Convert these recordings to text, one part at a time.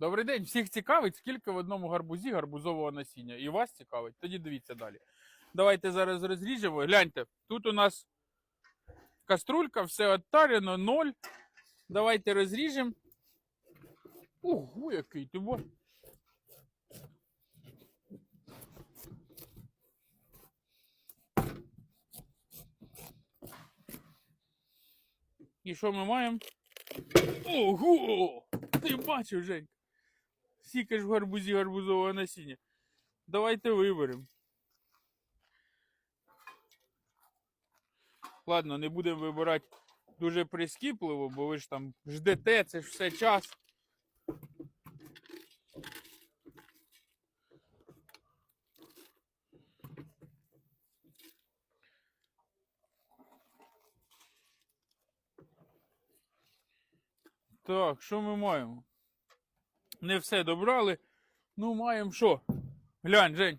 Добрий день. Всіх цікавить, скільки в одному гарбузі гарбузового насіння. І вас цікавить. Тоді дивіться далі. Давайте зараз розріжемо. Гляньте, тут у нас каструлька, все оттарено, ноль. Давайте розріжемо. Ого, який ти бо. І що ми маємо? Ого! Ти бачив, Жень? Ж в гарбузі гарбузового насіння. Давайте виберемо. Ладно, не будемо вибирати дуже прискіпливо, бо ви ж там ждете, це ж все час. Так, що ми маємо? Не все добрали. Ну, маємо що? Глянь, Жень.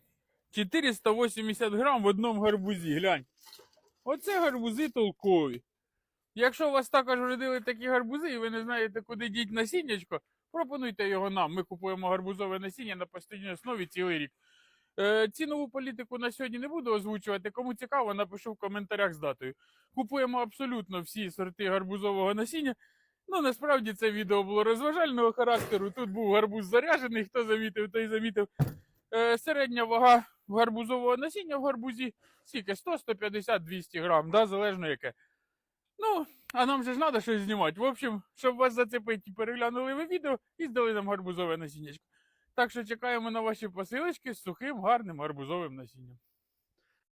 480 грам в одному гарбузі, глянь. Оце гарбузи толкові. Якщо вас також вродили такі гарбузи і ви не знаєте, куди діть насіннячко, пропонуйте його нам. Ми купуємо гарбузове насіння на постійній основі цілий рік. Е, цінову політику на сьогодні не буду озвучувати. Кому цікаво, напишу в коментарях з датою. Купуємо абсолютно всі сорти гарбузового насіння. Ну, насправді це відео було розважального характеру. Тут був гарбуз заряджений, хто замітив, той замітив. Е, середня вага гарбузового насіння в гарбузі скільки? 100, 150, 200 грам, да, залежно яке. Ну, а нам же ж треба щось знімати. В общем, щоб вас зацепити, переглянули ви відео і здали нам гарбузове насіннячко. Так що чекаємо на ваші посилочки з сухим гарним гарбузовим насінням.